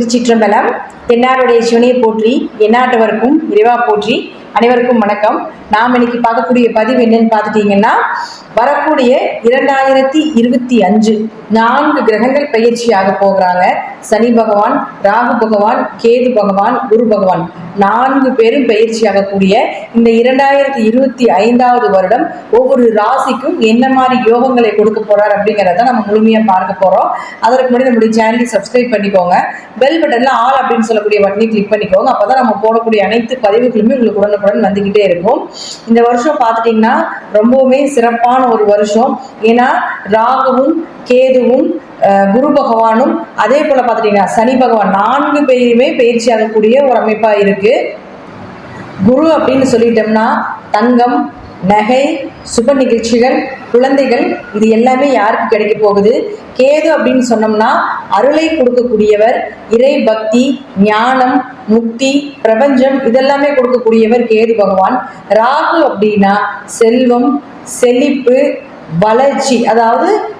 திருச்சிற்றம்பலம் தென்னாருடைய சிவனையை போற்றி எந்நாட்டவருக்கும் இறைவா போற்றி அனைவருக்கும் வணக்கம். நாம் இன்னைக்கு பார்க்கக்கூடிய பதிவு என்னன்னு பார்த்துட்டீங்கன்னா வரக்கூடிய இரண்டாயிரத்தி இருபத்தி அஞ்சு நான்கு கிரகங்கள் பயிற்சியாக போகிறாங்க. சனி பகவான் ராகு பகவான் கேது பகவான் குரு பகவான். நான்கு பேரும் பயிற்சியாகக்கூடிய இந்த இரண்டாயிரத்தி இருபத்தி ஐந்தாவது வருடம் ஒவ்வொரு ராசிக்கும் என்ன மாதிரி யோகங்களை கொடுக்க போறார் அப்படிங்கிறத நம்ம முழுமையா பார்க்க போறோம். அதற்கு முன்னாடி நம்மளுடைய சேனலை சப்ஸ்கிரைப் பண்ணிக்கோங்க. பெல் பட்டன்ல ஆல் அப்படின்னு சொல்லக்கூடிய பட்டனை கிளிக் பண்ணிக்கோங்க. அப்பதான் நம்ம போடக்கூடிய அனைத்து பதிவுகளுமே உங்களுக்கு உடனுக்குடன் வந்துகிட்டே இருக்கும். இந்த வருஷம் பார்த்துட்டீங்கன்னா ரொம்பவுமே சிறப்பான ஒரு வருஷம். ஏன்னா ராகுவும் கேதுவும் குரு பகவானும் அதே போல பார்த்துட்டீங்கன்னா சனி பகவான் நான்கு பேருமே பயிற்சியாகக்கூடிய ஒரு அமைப்பா இருக்கு. குரு அப்படின்னு சொல்லிட்டோம்னா தங்கம் நகை சுப நிகழ்ச்சிகள் குழந்தைகள் இது எல்லாமே யாருக்கு கிடைக்க போகுது? கேது அப்படின்னு சொன்னோம்னா அருளை கொடுக்கக்கூடியவர் இறை பக்தி ஞானம் முக்தி பிரபஞ்சம் இதெல்லாமே கொடுக்கக்கூடியவர் கேது பகவான். ராகு அப்படின்னா செல்வம் செழிப்பு வளர்ச்சி அதாவது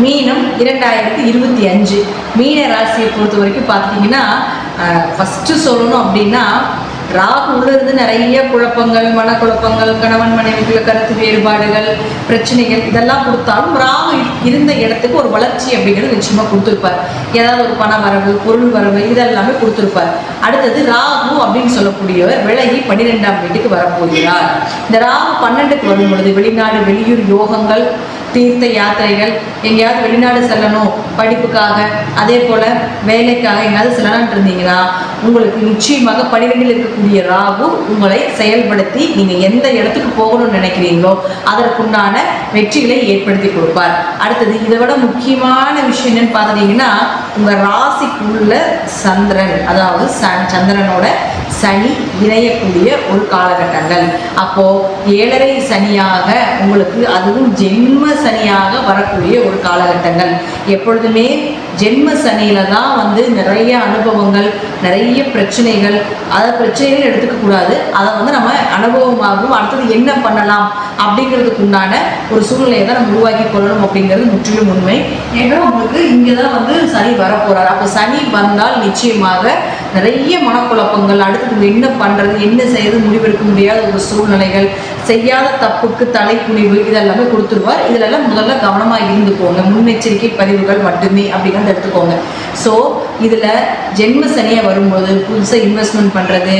மீனம் இரண்டாயிரத்தி இருபத்தி அஞ்சு. மீன ராசியை பொறுத்த வரைக்கும் பார்த்தீங்கன்னா ஃபஸ்ட்டு சொல்லணும் அப்படின்னா ராகு நிறைய குழப்பங்கள் மனக்குழப்பங்கள் கணவன் மனைவிக்குள்ள கருத்து வேறுபாடுகள் பிரச்சனைகள் இதெல்லாம் கொடுத்தாலும் ராகு இருந்த இடத்துக்கு ஒரு வளர்ச்சி அப்படிங்கிறது நிச்சயமாக கொடுத்துருப்பார். ஏதாவது ஒரு பண வரவு பொருள் வரவு இதெல்லாமே கொடுத்துருப்பார். அடுத்தது ராகு அப்படின்னு சொல்லக்கூடியவர் விலகி பன்னிரெண்டாம் வீட்டுக்கு வரப்போகிறார். இந்த ராகு பன்னெண்டுக்கு வரும் பொழுது வெளிநாடு வெளியூர் யோகங்கள் தீர்த்த யாத்திரைகள் எங்கேயாவது வெளிநாடு செல்லணும் படிப்புக்காக அதே போல் வேலைக்காக எங்கேயாவது செல்லலாம்னு இருந்தீங்கன்னா உங்களுக்கு நிச்சயமாக பனிரெண்டில் இருக்கக்கூடிய ராகு உங்களை செயல்படுத்தி நீங்கள் எந்த இடத்துக்கு போகணும்னு நினைக்கிறீங்களோ அதற்குண்டான வெற்றிகளை ஏற்படுத்தி கொடுப்பார். அடுத்தது இதை விட முக்கியமான விஷயம் என்னன்னு பார்த்துட்டீங்கன்னா உங்கள் ராசிக்குள்ள சந்திரன் அதாவது ச- சந்திரனோட சனி இணையக்கூடிய ஒரு காலகட்டங்கள். அப்போது ஏழரை சனியாக உங்களுக்கு அதுவும் ஜென்ம சனியாக வரக்கூடிய ஒரு காலகட்டங்கள். எப்பொழுதுமே ஜென்ம சனியில தான் வந்து நிறைய அனுபவங்கள் நிறைய பிரச்சனைகள் அதை பிரச்சனைகள் எடுத்துக்க கூடாது. அதை வந்து நம்ம அனுபவமாகவும் அடுத்தது என்ன பண்ணலாம் அப்படிங்கிறதுக்கு உண்டான ஒரு சூழ்நிலையை தான் நம்ம உருவாக்கி கொள்ளணும் அப்படிங்கிறது முற்றிலும் உண்மை. ஏன்னா உங்களுக்கு இங்கே தான் வந்து சனி வரப்போறார். அப்போ சனி வந்தால் நிச்சயமாக நிறைய மனக்குழப்பங்கள் அடுத்தது என்ன பண்ணுறது என்ன செய்யறது முடிவெடுக்க முடியாத ஒரு சூழ்நிலைகள் செய்யாத தப்புக்கு தலைக்குனிவு இதெல்லாமே கொடுத்துருவார். இதிலெல்லாம் முதல்ல கவனமாக இருந்துக்கோங்க முன்னெச்சரிக்கை பதிவுகள் மட்டுமே அப்படிங்கிறத எடுத்துக்கோங்க. ஸோ இதில் ஜென்ம சனியாக வரும்போது புதுசாக இன்வெஸ்ட்மெண்ட் பண்ணுறது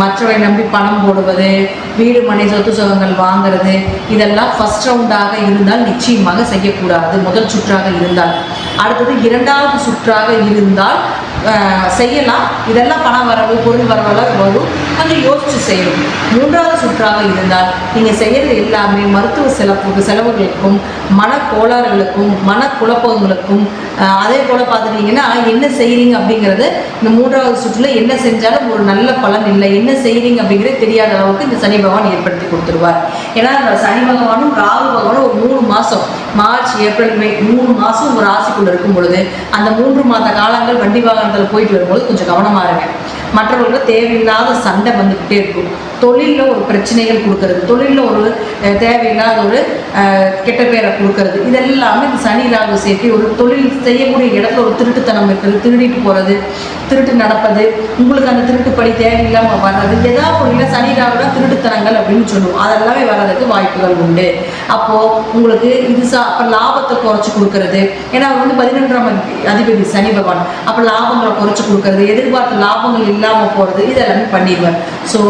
மற்றவரை நம்பி பணம் போடுவது வீடு மனை சொத்து சுகங்கள் வாங்குறது இதெல்லாம் ஃபஸ்ட் ரவுண்டாக இருந்தால் நிச்சயமாக செய்யக்கூடாது. முதல் சுற்றாக இருந்தால். அடுத்தது இரண்டாவது சுற்றாக இருந்தால் செய்யலாம். இதெல்லாம் பண வரவு பொருள் வரவெல்லாம் வரும் கொஞ்சம் யோசிச்சு செய்யணும். மூன்றாவது சுற்றாக இருந்தால் நீங்கள் செய்கிறது எல்லாமே மருத்துவ செலவு செலவுகளுக்கும் மனக்கோளாறுகளுக்கும் மனக்குழப்பங்களுக்கும் மன குழப்பங்களுக்கும் அதே போல் பார்த்துட்டிங்கன்னா என்ன செய்கிறீங்க அப்படிங்கிறது இந்த மூன்றாவது சுற்றில் என்ன செஞ்சாலும் ஒரு நல்ல பலன் இல்லை. என்ன செய்கிறீங்க அப்படிங்கிறது தெரியாத அளவுக்கு இந்த சனி பகவான் ஏற்படுத்தி கொடுத்துருவார். ஏன்னா சனி பகவானும் ராகு பகவானும் ஒரு மூணு மாதம் மார்ச் ஏப்ரல் மே மூணு மாதம் ஒரு ராசிக்குள்ள இருக்கும் பொழுது அந்த மூன்று மாத காலங்கள் வண்டி வாகனத்தில் போயிட்டு வரும்போது கொஞ்சம் கவனமாக இருங்க. மற்றவர்களுக்கு தேவையில்லாத சண்டை வந்துக்கிட்டே இருக்கும். தொழிலில் ஒரு பிரச்சனைகள் கொடுக்கறது தொழிலில் ஒரு தேவையில்லாத ஒரு கெட்ட பேரை கொடுக்கறது இதெல்லாமே இந்த சனி ராகு சேர்த்து ஒரு தொழில் செய்யக்கூடிய இடத்துல ஒரு திருட்டுத்தனம் இருக்கிறது திருடிட்டு போகிறது திருட்டு நடப்பது உங்களுக்கு அந்த திருட்டு படி தேவையில்லாமல் வர்றது ஏதாவது பொருளில் சனி ராகுனா திருட்டுத்தனங்கள் அப்படின்னு சொல்லுவோம். அதெல்லாமே வர்றதுக்கு வாய்ப்புகள் உண்டு. அப்போது உங்களுக்கு இது சா அப்போ லாபத்தை குறைச்சி கொடுக்கறது. ஏன்னா அவர் வந்து பதினொன்றாம் அதிபதி சனி பகவான். அப்போ லாபங்களை குறைச்சி கொடுக்கறது எதிர்பார்த்த லாபங்கள் இல்லாமல் போகிறது இதெல்லாமே பண்ணிடுவார். ஸோ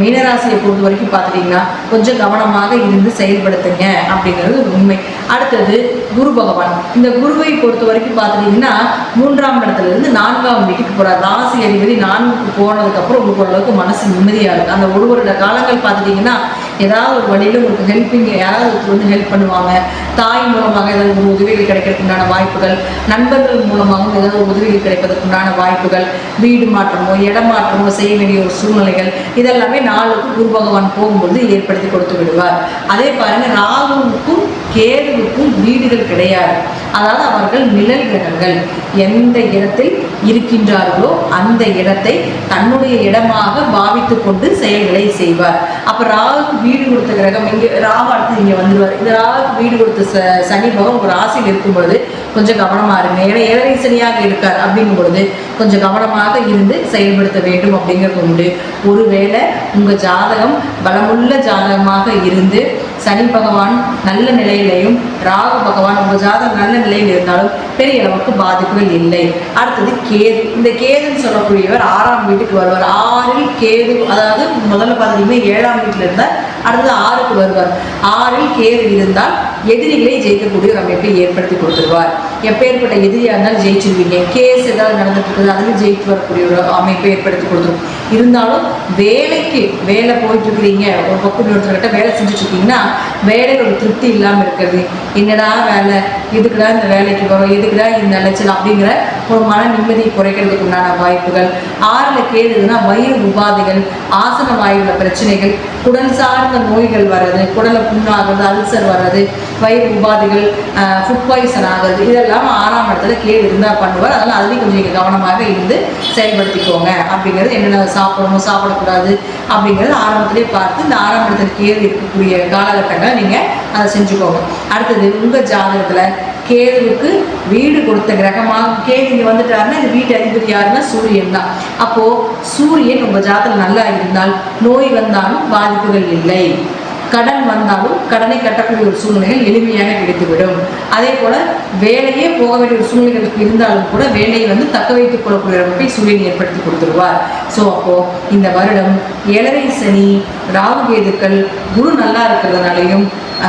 மீனராசியை பொறுத்த வரைக்கும் பார்த்துட்டிங்கன்னா கொஞ்சம் கவனமாக இருந்து செயல்படுத்துங்க அப்படிங்கிறது ஒரு உண்மை. அடுத்தது குரு பகவான். இந்த குருவை பொறுத்த வரைக்கும் பார்த்துட்டிங்கன்னா மூன்றாம் இடத்துல இருந்து நான்காம் வீட்டுக்கு போகிறார் ராசி அதிபதி நான்குக்கு போனதுக்கப்புறம் உங்களுக்கு ஓரளவுக்கு மனசு நிம்மதியாக இருக்குது அந்த ஒரு வருட காலங்கள் பார்த்துட்டிங்கன்னா ஏதாவது ஒரு வழியில் உங்களுக்கு ஹெல்ப்பிங் யாராவது வந்து ஹெல்ப் பண்ணுவாங்க. தாய் மூலமாக ஏதாவது ஒரு உதவிகள் கிடைக்கிறதுக்குண்டான வாய்ப்புகள். நண்பர்கள் மூலமாகவும் ஏதாவது ஒரு உதவிகள் கிடைப்பதற்குண்டான வாய்ப்புகள். வீடு மாற்றமோ இடம் மாற்றமோ செய்ய வேண்டிய ஒரு சூழ்நிலைகள். இதெல்லாம் எல்லாருமே நாளுக்கு குரு பகவான் போகும்பொழுது ஏற்படுத்தி கொடுத்து விடுவார். அதே பாருங்க ராகுவுக்கும் கேதுவுக்கும் வீடுகள் கிடையாது. அதாவது அவர்கள் நிழல் கிரகங்கள். எந்த இடத்தில் இருக்கின்றார்களோ அந்த இடத்தை தன்னுடைய இடமாக பாவித்து கொண்டு செயல்களை செய்வார். அப்ப ராகுக்கு வீடு கொடுத்த கிரகம் இங்கே ராகு அடுத்து இங்க வந்துருவார். இந்த ராகுக்கு வீடு கொடுத்த ச- சனி பகவான் ஒரு ராசியில் இருக்கும் பொழுது கொஞ்சம் கவனமாக இருங்க. ஏன்னா ஏழரை சனியாக இருக்கார் அப்படிங்கும் பொழுது கொஞ்சம் கவனமாக இருந்து செயல்படுத்த வேண்டும் அப்படிங்கிறது உண்டு. ஒருவேளை உங்கள் ஜாதகம் பலமுள்ள ஜாதகமாக இருந்து சனி பகவான் நல்ல நிலையிலையும் ராகு பகவான் உங்கள் ஜாதகம் நல்ல நிலையில் இருந்தாலும் பெரிய அளவுக்கு பாதிப்புகள் இல்லை. அடுத்தது கேது. இந்த கேதுன்னு சொல்லக்கூடியவர் ஆறாம் வீட்டுக்கு வருவார். ஆறில் கேது அதாவது முதல்ல பார்த்தீங்கன்னா ஏழாம் வீட்டில் இருந்தால் அடுத்தது ஆறுக்கு வருவார். ஆறில் கேது இருந்தால் எதிரிகளை ஜெயிக்கக்கூடிய ஒரு அமைப்பை ஏற்படுத்தி கொடுத்துருவார். எப்பேற்பட்ட எதிரியாக இருந்தாலும் ஜெயிச்சிருவீங்க. கேஸ் ஏதாவது நடந்துட்டு இருக்குது அதில் ஜெயித்து வரக்கூடிய ஒரு அமைப்பை ஏற்படுத்தி கொடுத்துரும். இருந்தாலும் வேலைக்கு வேலை போயிட்டு இருக்கிறீங்க ஒரு பக்கம் ஒருத்தர்கிட்ட வேலை செஞ்சுட்டு இருக்கீங்கன்னா வேலையில் ஒரு திருப்தி இல்லாமல் இருக்கிறது. என்னடா வேலை? எதுக்குடா இந்த வேலைக்கு வரும் எதுக்குடா இந்த அலைச்சல் அப்படிங்கிற ஒரு மன நிம்மதியை குறைக்கிறதுக்கு உண்டான வாய்ப்புகள். ஆறில் கேடுதுன்னா வயிறு உபாதைகள் ஆசன வாயுல பிரச்சனைகள் குடல் சார்ந்த நோய்கள் வர்றது குடலை புண்ணாகிறது அல்சர் வர்றது வயிறு உபாதைகள் ஃபுட் பாய்சன் ஆகிறது இதெல்லாம் ஆறாம் இடத்துல கேடு இருந்தால் பண்ணுவார். அதெல்லாம் அதுலேயும் கொஞ்சம் நீங்கள் கவனமாக இருந்து செயல்படுத்திக்கோங்க. அப்படிங்கிறது என்னென்ன சாப்பிடணும் சாப்பிடக்கூடாது அப்படிங்கிறது ஆரம்பத்திலே பார்த்து இந்த ஆறாம் இடத்துல கேது இருக்கக்கூடிய காலகட்டங்களை நீங்கள் அதை செஞ்சுக்கோங்க. அடுத்தது உங்கள் ஜாதகத்தில் கேதுவுக்கு வீடு கொடுத்த கிரகமாக கேது இங்கே வந்துட்டாருன்னா இந்த வீட்டு அதிபதி யாருன்னா சூரியன் தான். அப்போது சூரியன் உங்கள் ஜாதகம் நல்லா இருந்தால் நோய் வந்தாலும் பாதிப்புகள் இல்லை. கடன் வந்தாலும் கடனை கட்டக்கூடிய ஒரு சூழ்நிலைகள் எளிமையாக கிடைத்துவிடும். அதே போல வேலையே போக வேண்டிய ஒரு சூழ்நிலைகளுக்கு இருந்தாலும் கூட வேலையை வந்து தக்க வைத்துக் கொள்ளக்கூடிய அமைப்பை சூரியன் ஏற்படுத்தி கொடுத்துருவார். ஸோ அப்போ இந்த வருடம் ஏழரை சனி ராகு கேதுக்கள் குரு நல்லா இருக்கிறதுனாலையும்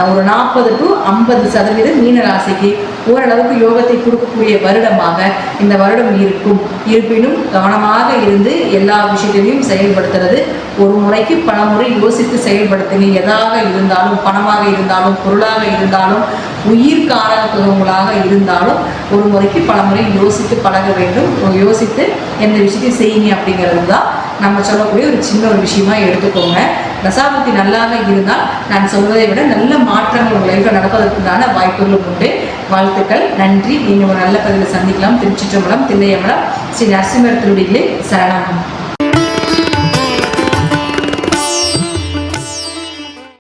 ஒரு நாற்பது டு ஐம்பது சதவீதம் மீன ராசிக்கு ஓரளவுக்கு யோகத்தை கொடுக்கக்கூடிய வருடமாக இந்த வருடம் இருக்கும். இருப்பினும் கவனமாக இருந்து எல்லா விஷயத்திலையும் செயல்படுத்துறது ஒரு முறைக்கு பல முறை யோசித்து செயல்படுத்துங்க எதாக இருந்தாலும் பணமாக இருந்தாலும் பொருளாக இருந்தாலும் உயிர் காரகத்துவங்களாக இருந்தாலும் ஒரு முறைக்கு பல முறை யோசித்து பழக வேண்டும். யோசித்து எந்த விஷயத்தையும் செய்யுங்க? அப்படிங்கிறது தான் நம்ம சொல்லக்கூடிய ஒரு சின்ன ஒரு விஷயமா எடுத்துக்கோங்க. தசாபுத்தி நல்லாக இருந்தால் நான் சொல்வதை விட நல்ல மாற்றங்கள் உங்கள் லைஃப்பில் நடப்பதற்குண்டான வாய்ப்புகளும் உண்டு. வாழ்த்துக்கள். நன்றி. நீங்கள் ஒரு நல்ல பதிவில் சந்திக்கலாம். திருச்சிற்றம்பலம் தில்லையம்பலம் ஸ்ரீ நரசிம்மர் திருடிகளே சரணம்